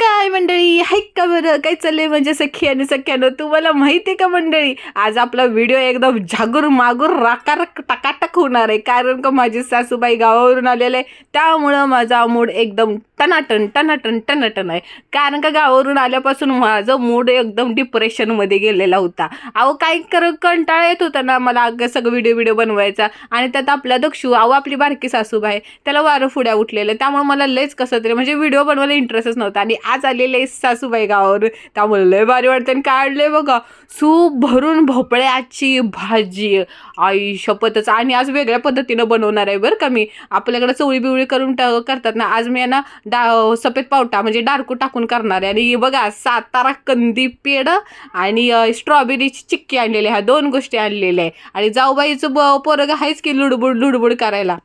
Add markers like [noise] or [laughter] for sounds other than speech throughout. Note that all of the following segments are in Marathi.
Olga. हाय मंडळी? हाय का बरं? काय चाललंय म्हणजे सखी आणि सख्यानं? तुम्हाला माहिती आहे का मंडळी? आज आपला व्हिडिओ एकदम झागूर मागूर राकारक टकाटक होणार आहे. कारण का माझी सासूबाई गावावरून आलेले आहे त्यामुळं माझा मूड एकदम टनाटन टनाटन टनाटन आहे. कारण का गावावरून आल्यापासून माझं मूड एकदम डिप्रेशनमध्ये गेलेला होता. अहो काय कर कंटाळा येत होता ना मला अगं सगळं व्हिडिओ व्हिडिओ बनवायचा. आणि त्यात आपला दक्षू अहो आपली बारकी सासूबाई त्याला वारं फुड्या उठलेलं त्यामुळे मला लयच कसं तरी म्हणजे व्हिडिओ बनवायला इंटरेस्टच नव्हता. आणि आज आलेले सासूबाई गावावर त्यामुळे लय भारी वाटतं आणि काढले बघा? सूप भरून भोपळ्याची भाजी. आई शपथच. आणि आज वेगळ्या पद्धतीनं बनवणार आहे बरं का मी. आपल्याकडे चवळी बिवळी करून ट करतात ना. आज मी आहे ना डा सफेद पावटा म्हणजे डार्कू टाकून करणार आहे. आणि बघा सातारा कंदी पेड आणि स्ट्रॉबेरीची चिक्की आणलेली ह्या दोन गोष्टी आणलेल्या आहे. आणि जाऊबाईचं ब पोरग आहेच की लुडबुड लुडबुड करायला.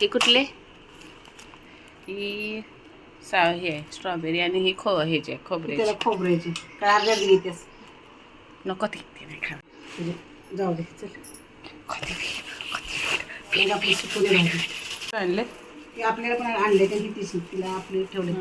हे कुठले? सा हे स्ट्रॉबेरी आणि ही खो ह्याचे खोबरे त्याला खोबऱ्याची. काय अर्ध्या घेतेस नको ते ते नाही खाणार. म्हणजे जाऊ दे चल. भाजी आणले. ती आपल्याला पण आणले त्या किती तिला आपले ठेवले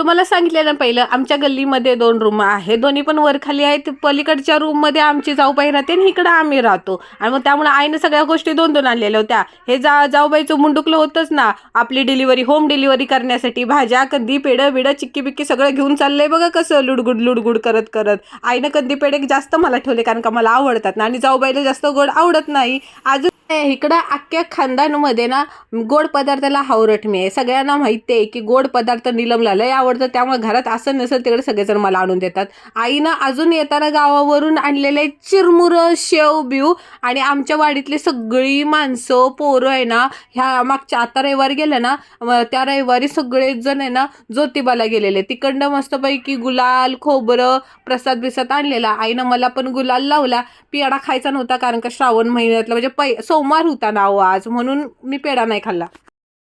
तुम्हाला सांगितलं ना पहिलं आमच्या गल्लीमध्ये दोन रूम आहे दोन्ही पण वर खाली आहेत. पलीकडच्या रूममध्ये आमची जाऊबाई राहते आणि इकडं आम्ही राहतो. आणि मग त्यामुळे आईनं सगळ्या गोष्टी दोन दोन आणलेल्या होत्या. हे जा जाऊबाईचं मुंडुकलं होतंच ना. आपली डिलिव्हरी होम डिलिव्हरी करण्यासाठी भाज्या कंदी पेढं बिडं चिक्की बिक्की सगळं घेऊन चाललंय बघा कसं लुडगुड लुडगुड करत करत. आईनं कंदी पेढे जास्त मला ठेवले कारण का मला आवडतात ना. आणि जाऊबाईला जास्त गोड आवडत नाही. अजून इकडं अख्ख्या खानदानमध्ये ना गोड पदार्थाला हावरट मी आहे. सगळ्यांना माहिती आहे की गोड पदार्थ निलमला लय आवडतं त्यामुळे घरात असं नसेल तिकडे सगळेजण मला आणून देतात. आईनं अजून येताना गावावरून आणलेले चिरमुरं शेव बिव आणि आमच्या वाडीतली सगळी माणसं पोरं आहे ना ह्या मागच्या आता रविवारी गेलं ना त्या रविवारी सगळेजण आहे ना ज्योतिबाला गेलेले. तिकडनं मस्तपैकी गुलाल खोबरं प्रसाद बिसाद आणलेला. आईनं मला पण गुलाल लावला. पियाडा खायचा नव्हता कारण का श्रावण महिन्यातला म्हणजे पै सो सोमवार होता ना अहो आज म्हणून मी पेढा नाही खाल्ला.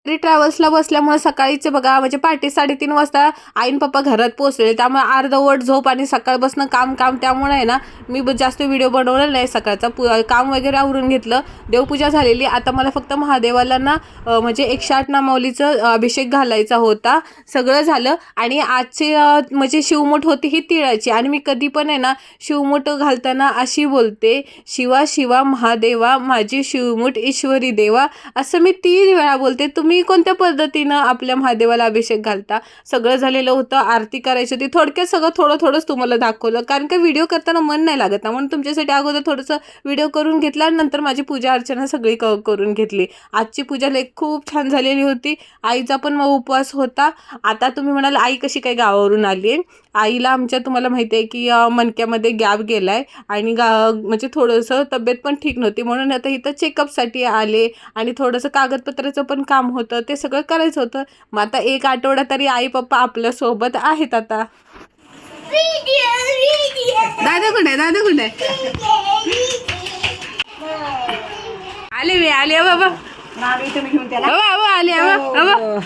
तरी ट्रॅव्हल्सला बसल्यामुळे सकाळीच बघा म्हणजे पहाटे साडेतीन वाजता आईन पप्पा घरात पोहोचले त्यामुळे अर्धवट झोप आणि सकाळपासून काम काम त्यामुळे आहे ना मी ब- जास्त व्हिडिओ बनवलेला नाही सकाळचा. पु काम वगैरे आवरून घेतलं. देवपूजा झालेली. आता मला फक्त महादेवाला ना म्हणजे एकशे आठ नामावलीचं अभिषेक घालायचा होता. सगळं झालं. आणि आजचे म्हणजे शिवमूठ होती ही तिळाची. आणि मी कधी पण आहे ना शिवमूठ घालताना अशी बोलते शिवा शिवा महादेवा माझी शिवमूठ ईश्वरी देवा असं मी तीन वेळा बोलते. तुम्ही कोणत्या पद्धतीनं आपल्या महादेवाला अभिषेक घालता? सगळं झालेलं होतं आरती करायची होती. थोडक्यात सगळं थोडं थोडंच तुम्हाला दाखवलं. कारण का व्हिडिओ करताना मन नाही लागत ना. म्हणून तुमच्यासाठी अगोदर थोडंसं व्हिडिओ करून घेतला. नंतर माझी पूजा अर्चना सगळी क करून घेतली. आजची पूजा लेख खूप छान झालेली होती. आईचा पण मग उपवास होता. आता तुम्ही म्हणाल आई कशी काय गावावरून आली आहे? आईला आमच्या तुम्हाला माहिती आहे की मणक्यामध्ये गॅप गेला आहे आणि गा म्हणजे थोडंसं तब्येत पण ठीक नव्हती. म्हणून आता इथं चेकअपसाठी आले. आणि थोडंसं कागदपत्राचं पण काम होतं. ते सगळं करायचं होतं. मग आता एक आठवडा तरी आई पप्पा आपल्यासोबत आहेत आता. दादा कुठे दादा कुठे? आले मी आले बाबा बाबा आले बाबा.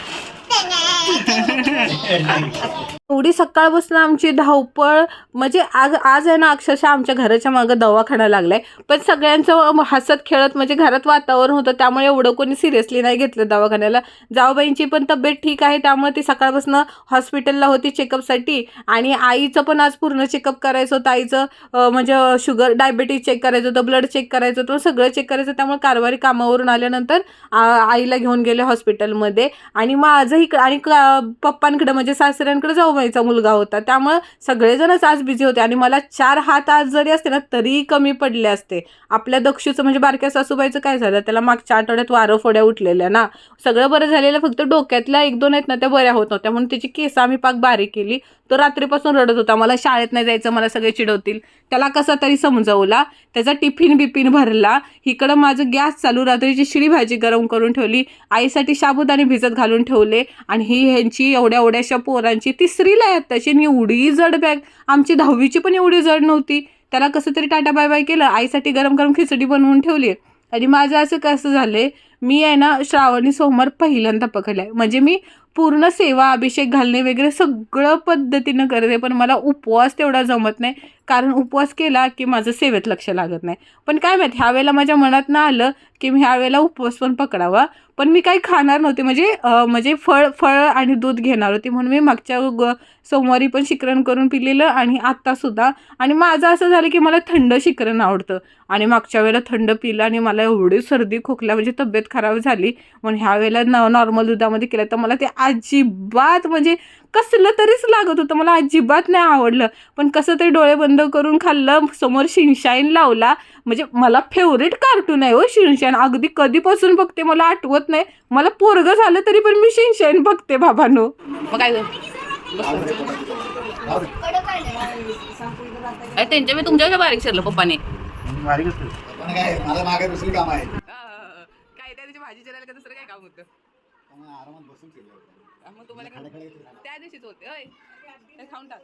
एवढी सकाळपासून आमची धावपळ म्हणजे आज आज आहे ना अक्षरशः आमच्या घराच्या मागं दवाखाना लागलाय. पण सगळ्यांचं हसत खेळत म्हणजे घरात वातावरण होतं त्यामुळे एवढं कोणी सिरियसली नाही घेतलं दवाखान्याला. जाऊबाईंची पण तब्येत ठीक आहे त्यामुळे ती सकाळपासून हॉस्पिटलला होती चेकअपसाठी. आणि आईचं पण आज पूर्ण चेकअप करायचं होतं आईचं म्हणजे शुगर डायबिटीज चेक करायचं होतं ब्लड चेक करायचं होतं सगळं चेक करायचं त्यामुळे कारभारी कामावरून आल्यानंतर आ- आईला घेऊन गेले हॉस्पिटलमध्ये. आणि माझंही आणि का- म्हणजे सासऱ्यांकडे जाऊबाईचा मुलगा होता. त्यामुळं सगळेजणच आज बिझी होते आणि मला चार हात आज जरी असते ना तरी कमी पडले असते. आपल्या दक्षूचं म्हणजे बारक्या सासूबाईचं काय झालं? त्याला मागच्या आठवड्यात वारं फोड्या उठलेल्या ना. सगळं बरं झालेलं फक्त डोक्यातल्या एक दोन आहेत ना त्या बऱ्या होत नव्हत्या. म्हणून त्याची केस आम्ही पाक बारीक केली. तो रात्रीपासून रडत होता. मला शाळेत नाही जायचं मला सगळे चिडवतील. त्याला कसा तरी समजवला. त्याचा टिफिन बिफिन भरला. इकडं माझं गॅस चालू. रात्रीची शिळी भाजी गरम करून ठेवली. आईसाठी साबुदाणे भिजत घालून ठेवले. आणि ही ह्यांची एवढ्या एवढ्याशा पोरांची तिसरीला आहेत त्याची आणि एवढी जड बॅग. आमची दहावीची पण एवढी जड नव्हती. त्याला कसं तरी टाटा बाय बाय केलं. आईसाठी गरम गरम खिचडी बनवून ठेवली. आणि माझं असं कसं झालंय? मी आहे ना श्रावणी सोमवार पहिल्यांदा पकडलाय. म्हणजे मी पूर्ण सेवा अभिषेक घालणे वगैरे सगळं पद्धतीनं करते पण मला उपवास तेवढा जमत नाही. कारण उपवास केला की माझं सेवेत लक्ष लागत नाही. पण काय माहीत ह्या वेळेला माझ्या मनात ना आलं की मी ह्या वेळेला उपवास पण पकडावा. पण मी काही खाणार नव्हते. म्हणजे म्हणजे फळ फळ आणि दूध घेणार होती. म्हणून मी मागच्या ग सोमवारी पण शिकरण करून पिलेलं आणि आत्तासुद्धा आणि माझं असं झालं की मला थंड शिकरण आवडतं. आणि मागच्या वेळेला थंड पिलं आणि मला एवढी सर्दी खोकल्या म्हणजे तब्येत खराब झाली. म्हणून ह्या वेळेला न नॉर्मल दुधामध्ये केलं तर मला ते अजिबात म्हणजे कसलं तरीच लागत होतं. मला अजिबात नाही आवडलं. पण कसं तरी डोळे बंद करून खाल्लं समोर शिनशाईन लावला. म्हणजे मला फेवरेट कार्टून आहे हो शिनशाईन. अगदी कधीपासून बघते मला आठवत नाही. मला पोरगं झालं तरी पण मी शिनशाईन बघते बाबांनो. मग काय त्यांच्या मी तुमच्या बारीक शिरलं पप्पाने. पण काय मला मागे दुसरी काम आहे काय त्याची भाजी चिरायला का दुसरं काय काम होतं. त्यामुळे आरामात बसून मग तुम्हाला काय- फिरलो. त्या दिवशीच होते होय. हे खाऊन टाक.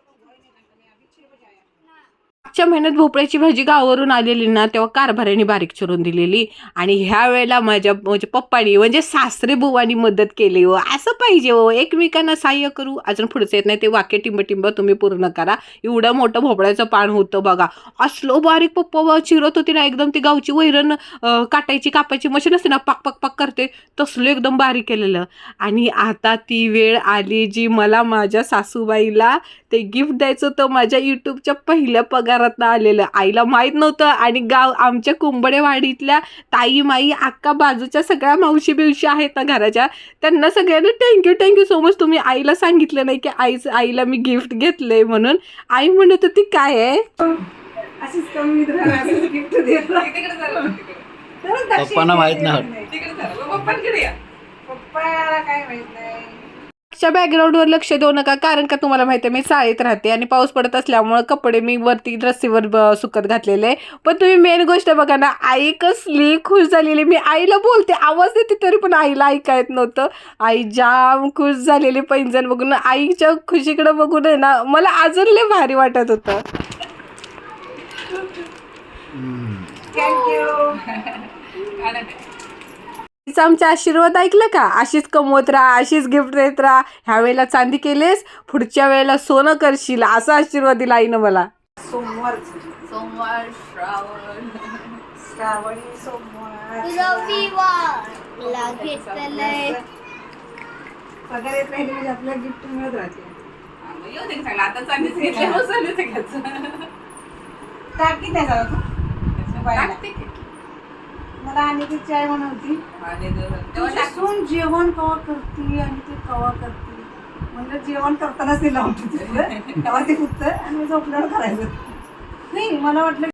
मागच्या महिन्यात भोपळ्याची भाजी गावावरून आलेली ना तेव्हा कारभाऱ्याने बारीक चिरून दिलेली. आणि ह्या वेळेला माझ्या म्हणजे पप्पानी म्हणजे सासरे बुवानी मदत केली हो. असं पाहिजे हो. एकमेकांना सहाय्य करू. अजून पुढचं येत नाही. ते वाक्य टिंब टिंब तुम्ही पूर्ण करा. एवढं मोठं भोपळ्याचं पान होतं बघा. असलो बारीक पप्पा चिरत होती ना एकदम ती गावची वैरण काटायची कापायची मशीन असते ना पाक पाक पाक करते. तसलं एकदम बारीक केलेलं. आणि आता ती वेळ आली जी मला माझ्या सासूबाईला ते गिफ्ट द्यायचं होतं माझ्या यूट्यूबच्या पहिल्या पगारातनं आलेलं. आईला माहीत नव्हतं आणि गाव आमच्या कुंबडेवाडीतल्या ताई माई अक्का बाजूच्या सगळ्या मावशी बिवशी आहेत ना घराच्या. त्यांना सगळ्यांना थँक्यू थँक्यू सो मच तुम्ही आईला सांगितलं नाही की आईच आईला मी गिफ्ट घेतलंय म्हणून. आई म्हणत होती काय आहे? अशीच कमी गिफ्ट पप्पांना माहीत नाही. पप्पाला काय माहीत नाही. च्या बॅकग्राऊंडवर लक्ष देऊ नका कारण का तुम्हाला माहिती आहे मी चाळीत राहते आणि पाऊस पडत असल्यामुळं कपडे मी वरती रस्सीवर सुकत घातलेले आहे. पण तुम्ही मेन गोष्ट बघा ना आई कसली खुश झालेली. मी आईला बोलते आवाज देते तरी पण आईला ऐका येत नव्हतं. आई जाम खुश झालेली पैंजण बघून. आईच्या खुशीकडे बघून आहे ना मला अजून लय भारी वाटत होतं. थँक्यू [laughs] तिचा आमचा आशीर्वाद ऐकलं का? अशीच कमवत राहा अशीच गिफ्ट देत राहा. ह्या वेळेला चांदी केलीस पुढच्या वेळेला सोनं करशील असा आशीर्वाद दिला आईनं मला. सोमवार. सोमवार श्रावण. श्रावणी सोमवार. राहिली म्हणजे आपल्याला गिफ्ट मिळत राहते. आता चांदीच घेतलं टाकी नाही आणि ती चाय बनवती. तुझी सून जेवण कवा करते आणि ते कवा करते? म्हणलं जेवण करतानाच ते लावते तिथलं. [laughs] तेव्हा ते फक्त आणि झोपल्यावर करायचं. नाही मला वाटलं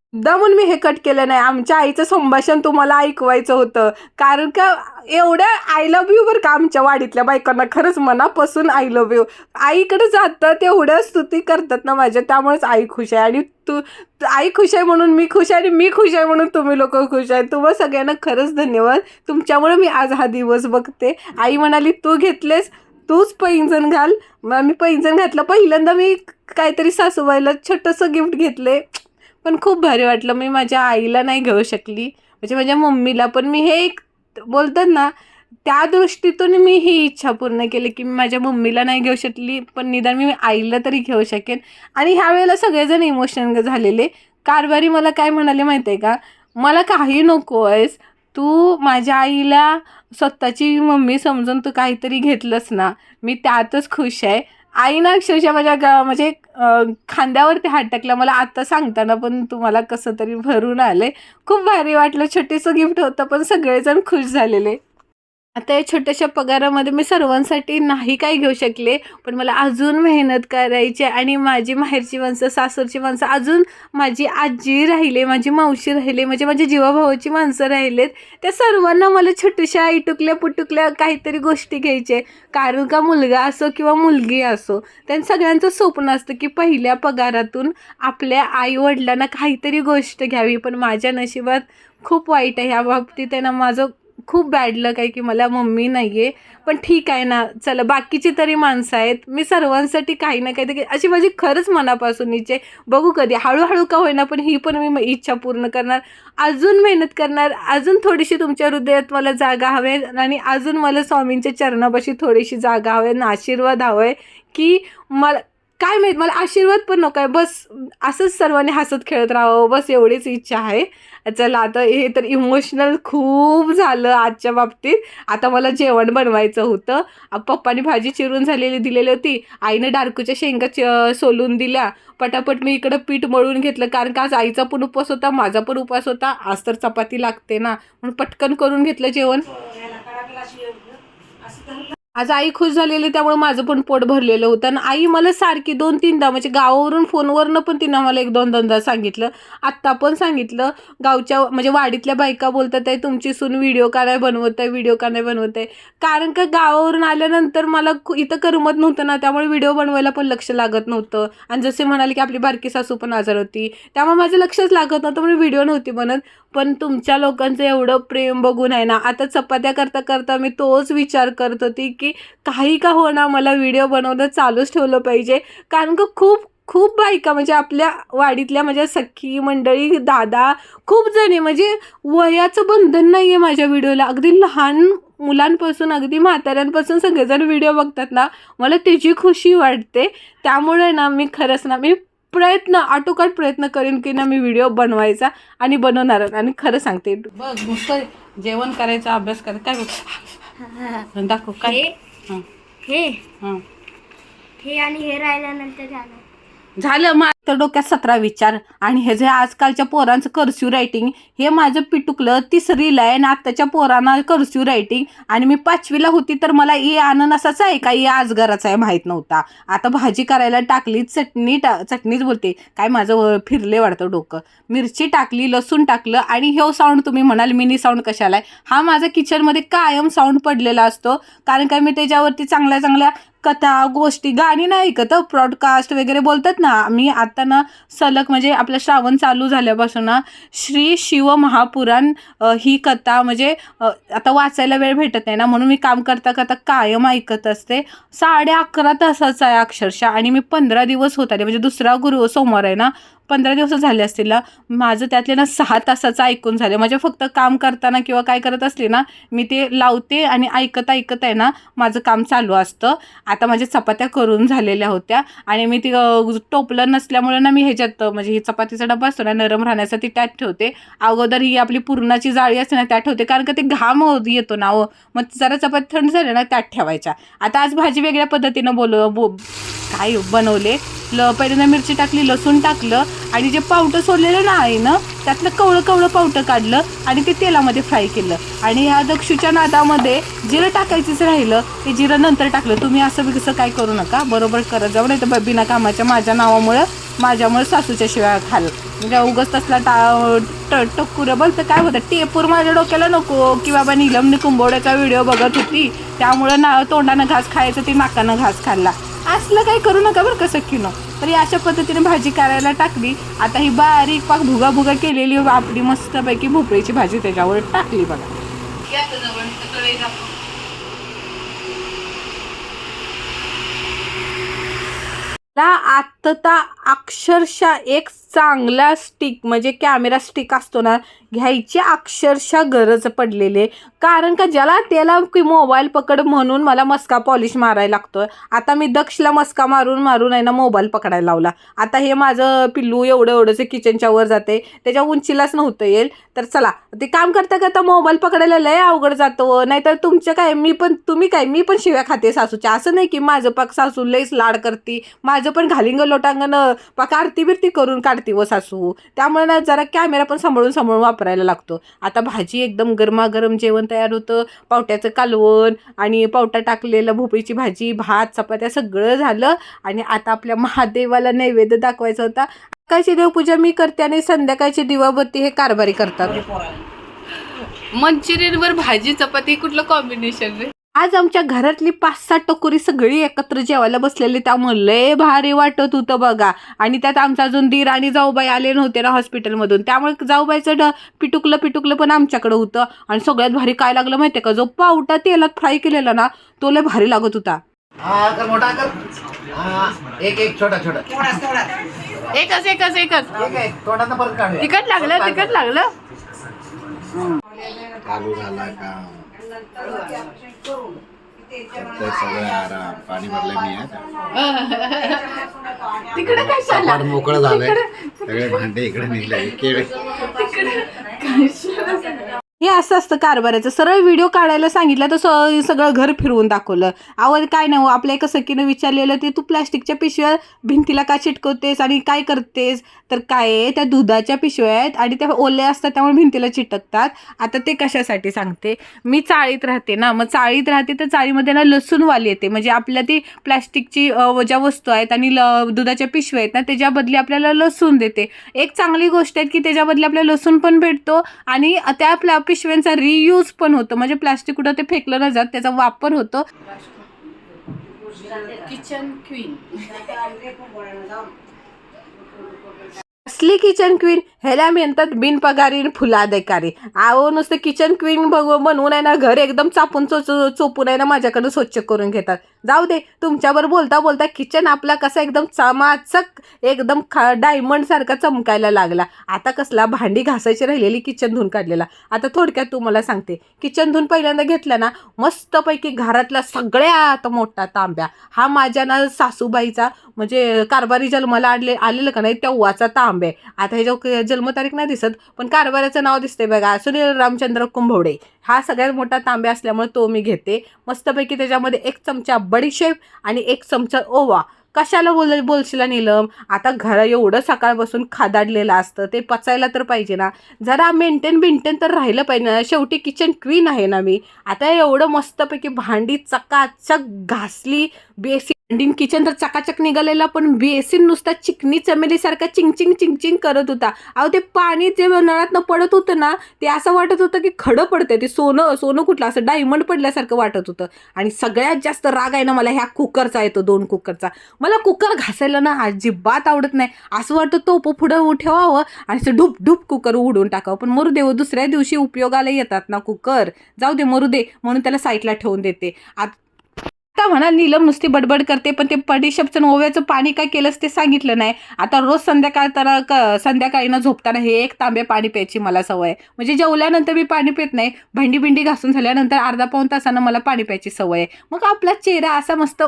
मी हे कट केलं नाही. आमच्या आईचं संभाषण तुम्हाला ऐकवायचं होतं. कारण का एवढ्या आय लव्ह यू बरं का आमच्या वाडीतल्या बायकांना. खरंच मनापासून आय लव्ह यू आईकडे जातं तेवढ्या स्तुती करतात ना माझ्या. त्यामुळेच आई खुश आहे. आणि तू तू- आई खुश आहे म्हणून मी खुश आहे आणि मी खुश आहे म्हणून तुम्ही लोक खुश आहे तुम्हा सगळ्यांना खरंच धन्यवाद. तुमच्यामुळे मी आज हा दिवस बघते. आई म्हणाली तू घेतलेस तूच पैंजण घाल. मग मी पैंजण घातलं. पहिल्यांदा मी काहीतरी सासूबाईला छोटंसं गिफ्ट घेतले पण खूप भारी वाटलं. मी माझ्या आईला नाही घेऊ शकली. म्हणजे माझ्या मम्मीला पण मी हे एक बोलतात ना त्या दृष्टीतून मी ही इच्छा पूर्ण केली की मी माझ्या मम्मीला नाही घेऊ शकली. पण निदान मी आईला तरी घेऊ शकेन. आणि ह्या वेळेला सगळेजण इमोशनल झालेले. कारभारी मला काय म्हणाले माहिती आहे का? मला काही नको आहेस. तू माझ्या आईला स्वतःची मम्मी समजून तू काहीतरी घेतलंस ना. मी त्यातच खुश आहे. आईनं अक्षरशः माझ्या गा म्हणजे खांद्यावरती हात टाकला. मला आता सांगताना पण तुम्हाला कसं तरी भरून आले खूप भारी वाटलं. छोटेसं गिफ्ट होतं पण सगळेजण खुश झालेले. आता या छोट्याशा पगारामध्ये मी सर्वांसाठी नाही काय घेऊ शकले पण मला अजून मेहनत करायची आहे आणि माझी माहेरची माणसं सासूरची माणसं अजून माझी आजी राहिले माझी मावशी राहिले म्हणजे माझ्या जीवाभावाची माणसं राहिलेत. त्या सर्वांना मला छोट्याशा इटुकल्या पुटुकल्या काहीतरी गोष्टी घ्यायचे कारण का मुलगा असो किंवा मुलगी असो त्यांचं सगळ्यांचं स्वप्न असतं की पहिल्या पगारातून आपल्या आईवडिलांना काहीतरी गोष्ट घ्यावी. पण माझ्या नशिबात खूप वाईट आहे. ह्या बाबतीत आहे ना माझं खूप बॅड लक आहे की मला मम्मी नाही आहे पण ठीक आहे ना चला बाकीची तरी माणसं आहेत. मी सर्वांसाठी काही ना काहीतरी अशी माझी खरंच मनापासून इच्छा आहे. बघू कधी हळूहळू का होईना पण ही पण मी इच्छा पूर्ण करणार. अजून मेहनत करणार अजून थोडीशी तुमच्या हृदयात मला जागा हवे आणि अजून मला स्वामींच्या चरणापाशी थोडीशी जागा हवे आणि आशीर्वाद हवे की मला काय माहीत मला आशीर्वाद पण नको आहे. बस असंच सर्वांनी हसत खेळत राहावं. बस एवढीच इच्छा आहे. चला आता हे तर इमोशनल खूप झालं आजच्या बाबतीत. आता मला जेवण बनवायचं होतं. पप्पाने भाजी चिरून झालेली दिलेली होती. आईने डारकूच्या शेंगा च सोलून दिल्या. पटापट मी इकडं पीठ मळून घेतलं. कारण का आज आईचा पण उपवास होता माझा पण उपवास होता. आज तर चपाती लागते ना. म्हणून पटकन करून घेतलं जेवण. हो, आज आई खुश झालेली त्यामुळे माझं पण पोट भरलेलं होतं. आणि आई मला सारखी दोन तीनदा म्हणजे गावावरून फोनवरनं पण तिनं मला एक दोन दोनदा सांगितलं. आत्ता पण सांगितलं. गावच्या म्हणजे वाडीतल्या बायका बोलतात आहे तुमची सून व्हिडिओ का नाही बनवत आहे? व्हिडिओ का नाही बनवत आहे? कारण का गावावरून आल्यानंतर मला इथं करमत नव्हतं ना त्यामुळे व्हिडिओ बनवायला पण लक्ष लागत नव्हतं. आणि जसे म्हणाले की आपली बारकी सासू पण आजार होती त्यामुळे माझं लक्षच लागत नव्हतं म्हणून व्हिडिओ नव्हती बनत. पण तुमच्या लोकांचं एवढं प्रेम बघून आहे ना आता चपात्या करता करता मी तोच विचार करत होती की काही का होणार मला व्हिडिओ बनवणं चालूच ठेवलं पाहिजे. कारण का खूप खूप बायका म्हणजे आपल्या वाडीतल्या माझ्या सखी मंडळी दादा खूप जणी म्हणजे वयाचं बंधन नाही आहे माझ्या व्हिडिओला. अगदी लहान मुलांपासून अगदी म्हाताऱ्यांपासून सगळेजण व्हिडिओ बघतात ना मला त्याची खुशी वाटते. त्यामुळे ना मी खरंच ना मी प्रयत्न आटोकाट प्रयत्न करेन की ना मी व्हिडिओ बनवायचा आणि बनवणार आणि खरं सांगते बघ नुसतं जेवण करायचा अभ्यास करायचा. काय दाखव काय? हे हां. हे. हां. हे आणि हे राहिल्यानंतर झालं. झालं मग तर डोक्यात सतरा विचार. आणि हे जे आजकालच्या पोरांचं कर्स्यू रायटिंग हे माझं पिटुकलं तिसरीला आहे आणि आत्ताच्या पोरांना कर्स्यू रायटिंग आणि मी पाचवीला होती तर मला ए असाच आहे का? ए आजगराचा आहे माहीत नव्हता. आता भाजी करायला टाकली चटणी टा चटणीच बोलते. काय माझं फिरले वाटतं डोकं. मिरची टाकली लसूण टाकलं आणि हे साऊंड तुम्ही म्हणाल मिनी साऊंड कशाला आहे? हा माझा किचनमध्ये कायम साऊंड पडलेला असतो. कारण काय मी त्याच्यावरती चांगल्या चांगल्या कथा गोष्टी गाणी नाही ऐकत ब्रॉडकास्ट वगैरे बोलतात ना. मी आता ना सलग म्हणजे आपलं श्रावण चालू झाल्यापासून ना श्री शिव महापुराण ही कथा म्हणजे आता वाचायला वेळ भेटत नाही ना म्हणून मी काम करता करता कायम ऐकत असते. साडे अकरा तासाचा आहे अक्षरशः आणि मी पंधरा दिवस होत आले. म्हणजे दुसरा गुरु सोमवार आहे ना पंधरा दिवस झाले असतील ना माझं त्यातले ना सहा तासाचं ऐकून झाले. म्हणजे फक्त काम करताना किंवा काय करत असले ना मी ते लावते आणि ऐकत ऐकत आहे ना माझं काम चालू असतं. आता माझ्या चपात्या करून झालेल्या होत्या आणि मी ती टोपलं नसल्यामुळे ना मी ह्याच्यात म्हणजे ही चपातीचा डबा असतो ना नरम राहण्यासाठी त्यात ठेवते. अगोदर ही आपली पुरणाची जाळी असते ना त्यात ठेवते. कारण का ते घाम येतो ना हो मग जरा चपाती थंड झाली ना त्यात ठेवायच्या. आता आज भाजी वेगळ्या पद्धतीनं बोल बो काय बनवले? ल पहिल्यांदा मिरची टाकली लसूण टाकलं आणि जे पावटं सोडलेलं ना आहे ना त्यातलं कवळं कवळं पावटं काढलं आणि ते तेलामध्ये फ्राय केलं. आणि ह्या दक्षूच्या नादामध्ये जिरं टाकायचंच राहिलं ते जिरं नंतर टाकलं. तुम्ही असं कसं काय करू नका. बरोबर करत जाऊ नाही तर बिना कामाच्या माझ्या नावामुळं माझ्यामुळे सासूच्या शिवाय खाल म्हणजे उगस तसला टा ट टक्कुरं बोलतं तर काय होतं टेपूर माझ्या डोक्याला नको. की बाबा निलम कुंबोड्याचा व्हिडिओ बघत होती त्यामुळं ना तोंडानं घास खायचं ती नाकानं घास खाल्ला. असलं काही करू नका बरं कसं किनो तर अशा पद्धतीने भाजी करायला टाकली. आता ही बारीक पाक भुगा भुगा केलेली आपली मस्तपैकी भोपळीची भाजी त्याच्यावर टाकली बघा. मला आत्ता अक्षरशः एक चांगला स्टिक म्हणजे कॅमेरा स्टिक असतो ना घ्यायची अक्षरशः गरज पडलेली. आहे कारण का ज्याला त्याला की मोबाईल पकड म्हणून मला मस्का पॉलिश मारायला लागतो आता मी दक्षला मस्का मारून मारून आहे ना मोबाईल पकडायला लावला. आता हे माझं पिल्लू एवढं एवढंच किचनच्या वर जाते. त्याच्या उंचीलाच नव्हतं येईल. तर चला ते काम करता करता मोबाईल पकडायला लय अवघड जातो हो. नाहीतर तुमचं काय मी पण तुम्ही काय मी पण शिव्या खाते सासूच्या. असं नाही की माझं पक सासू लईच लाड करते माझं पण घालिंग लोटांगण पाक आरती बिरती करून काढती व सासू. त्यामुळे ना जरा कॅमेरा पण सांभाळून सांभाळून वापरायला लागतो. आता भाजी एकदम गरमागरम जेवण तयार होतं. पावट्याचं कालवण आणि पावटा टाकलेलं भोपळीची भाजी भात चपात्या सगळं झालं. आणि आता आपल्या महादेवाला नैवेद्य दाखवायचा होता. सकाळची देवपूजा मी करते आणि संध्याकाळची दिवाबत्ती हे कारभारी करतात. मंचुरियनवर भाजी चपाती कुठलं कॉम्बिनेशन रे? आज आमच्या घरातली पाच सात टकोरी सगळी एकत्र जेवायला बसलेली त्यामुळे लय भारी वाटत होतं बघा. आणि त्यात आमचा अजून दीर आणि जाऊबाई आले नव्हते ना हॉस्पिटलमधून. त्यामुळे जाऊबाईचं ड पिटुकलं पिटुकलं पण आमच्याकडे होतं. आणि सगळ्यात भारी काय लागलं माहितीये का? जो पावटा तेलात फ्राय केलेला ना तो लय भारी लागत होता. हा कर मोठा कर हा एक एक छोटा छोटा. एकच एकच एकच. एक एक. तोंडात परत काढूया. तिकट लागलं तिकट लागलं. चालू झाला का? सगळं आराम पाणी भरलंय मी तिकडे काय कपाट मोकळं झालंय. सगळे भांडे इकडे निघले केळे. हे असं असतं कारभाराचं. सरळ व्हिडिओ काढायला सांगितलं तर स- सगळं घर फिरवून दाखवलं. आवड काय नाही हो, आपल्या एका सखीनं विचारलेलं ते तू प्लॅस्टिकच्या पिशव्या भिंतीला का चिटकवतेस आणि काय करतेस? तर काय आहे, त्या दुधाच्या पिशव्या आहेत आणि त्या ओल्या असतात त्यामुळे भिंतीला चिटकतात. आता ते कशासाठी सांगते? मी चाळीत राहते ना मग चाळीत राहते तर चाळीमध्ये ना लसूणवाली येते. म्हणजे आपल्या ती प्लॅस्टिकची ज्या वस्तू आहेत आणि ल दुधाच्या पिशव्या आहेत ना त्याच्या बदली आपल्याला लसूण देते. एक चांगली गोष्ट आहे की त्याच्याबदली आपल्याला लसूण पण भेटतो आणि त्या प्ला पिशव्यांचा रियूज पण होतो. म्हणजे प्लास्टिक कुठं ते फेकलं न जात त्याचा वापर होतो. किचन क्वीन [laughs] असली किचन क्वीन ह्याला म्हणतात बिनपगारी आणि फुलाधिकारी. आहो नुसतं किचन क्वीन बघ बनवून आहे ना घर एकदम चापून चो चोपून आहे ना माझ्याकडून स्वच्छ करून घेतात. जाऊ दे तुमच्यावर बोलता बोलता किचन आपला कसा एकदम चमाचक एकदम खा डायमंड सारखा चमकायला लागला. आता कसला भांडी घासायची राहिलेली किचन धुवून काढलेला. आता थोडक्यात तुम्हाला सांगते. किचन धुवून पहिल्यांदा घेतला ना मस्तपैकी घरातला सगळ्यात मोठा तांब्या. हा माझ्या ना सासूबाईचा म्हणजे कारभारी जन्माला आले आलेलं का नाही तेव्हाचा तांबे आता ह्याच्या जन्मतारीख नाही दिसत पण कारभाराचं नाव दिसते बघा. सुनील रामचंद्र कुंभवडे हा सगळ्यात मोठा तांबे असल्यामुळे तो मी घेते. मस्तपैकी त्याच्यामध्ये एक चमचा बडीशेप आणि एक चमचा ओवा. कशाला बोल बोलशीला नीलम आता घर एवढं सकाळपासून खादाडलेलं असतं ते पचायला तर पाहिजे ना. जरा मेंटेन बिंटेन तर राहिलं पाहिजे ना. शेवटी किचन क्वीन आहे ना मी. आता एवढं मस्तपैकी भांडी चकाचक घासली बेसिन भांडीन किचन तर चकाचक निघालेला पण बेसिन नुसता चिकनी चमेलीसारखा चिंगचिंग चिंगचिंग करत होता. अहो ते पाणी जे नळातनं पडत होतं ना ते असं वाटत होतं की खडं पडतंय. ते सोनं सोनं कुठलं असं डायमंड पडल्यासारखं वाटत होतं. आणि सगळ्यात जास्त राग आहे ना मला ह्या कुकरचा येतो दोन कुकरचा मला मला कुकर घासायला ना अजिबात आवडत नाही. असं वाटतं तो पुढं ठेवावं आणि असं ढुप ढुप कुकर उडून टाकावं. पण मरू दे हो, दुसऱ्या दिवशी उपयोगाला येतात ना कुकर. जाऊ दे मरू दे म्हणून त्याला साईडला ठेवून देते. आत- आता म्हणा नीलम नुसती बडबड करते पण ते पडीशपचं ओव्याचं पाणी काय केलंच ते सांगितलं नाही. आता रोज संध्याकाळ तर क- संध्याकाळी ना झोपताना हे एक तांबे पाणी प्यायची मला सवय. आहे. म्हणजे जेवल्यानंतर मी पाणी पित नाही. भांडी बिंडी घासून झाल्यानंतर अर्धा पाऊन तासानं मला पाणी प्यायची सवय आहे. मग आपला चेहरा असा मस्त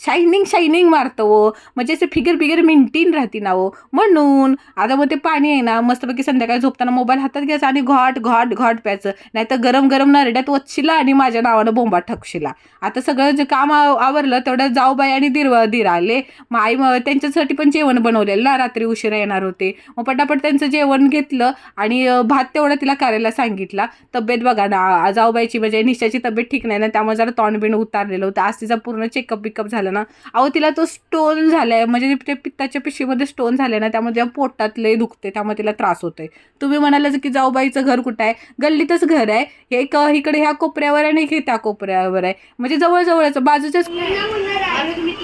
शायनिंग शायनिंग मारतो हो म्हणजे असे फिगर फिगर मेंटेन राहते ना हो म्हणून आता मग ते पाणी आहे ना मस्तपैकी संध्याकाळी झोपताना मोबाईल हातात घ्यायचा आणि घॉट घॉट घॉट प्यायचं. नाही तर गरम गरम नरड्यात वचशीला आणि माझ्या नावानं बोंबा ठकशिला. आता सगळं जे काम आवरलं तेवढं जाऊबाई आणि दिर दिराले आले. मग आई मग त्यांच्यासाठी पण जेवण बनवलेलं ना रात्री उशिरा येणार होते. मग पटापट त्यांचं जेवण घेतलं आणि भात तेवढा तिला करायला सांगितला. तब्येत बघा ना जाऊबाईची म्हणजे निशाची तब्येत ठीक नाही ना त्यामुळे जरा तोंडबिण उतारलेलं होतं. आज तिचा पूर्ण चेकअप बिकअप झाला ना. अहो तिला तो स्टोन झालाय. म्हणजे ते पित्ताच्या पिशवीमध्ये स्टोन झाले ना त्यामुळे तिला पोटात लय दुखते त्यामुळे तिला त्रास होतोय. तुम्ही म्हणाल की जाऊबाईचं घर कुठं आहे? गल्लीतच घर आहे. हे एक इकडे ह्या कोपऱ्यावर आहे आणि हे त्या कोपऱ्यावर आहे. म्हणजे जवळजवळच बाजूच्याच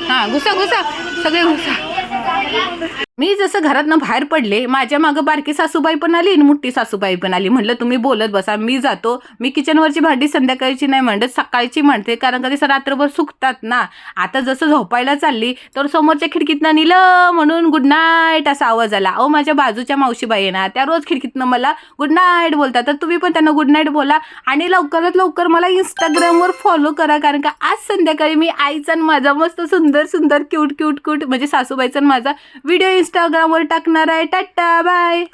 हा घुसा घुसा. सगळे घुसा. मी जसं घरातनं बाहेर पडले माझ्या मागं बारकी सासूबाई पण आली आणि मोठी सासूबाई पण आली. म्हटलं तुम्ही बोलत बसा. मी जातो. मी किचनवरची भांडी संध्याकाळची नाही म्हणत सकाळची म्हणते कारण कधी रात्रभर सुकतात ना. आता जसं झोपायला चालली तर समोरच्या खिडकीतनं निलं म्हणून गुड नाईट असा आवाज आला. अहो माझ्या बाजूच्या मावशीबाई आहे ना त्या रोज खिडकीतनं मला गुड नाईट बोलतात. तर तुम्ही पण त्यांना गुड नाईट बोला आणि लवकरात लवकर मला इंस्टाग्रामवर फॉलो करा. कारण का आज संध्याकाळी मी आईचा आणि माझा मस्त सुंदर सुंदर क्यूट क्यूट क्यूट म्हणजे सासूबाईचा आणि माझा व्हिडिओ इंस्टाग्रामवर टाकणार आहे. Tata bye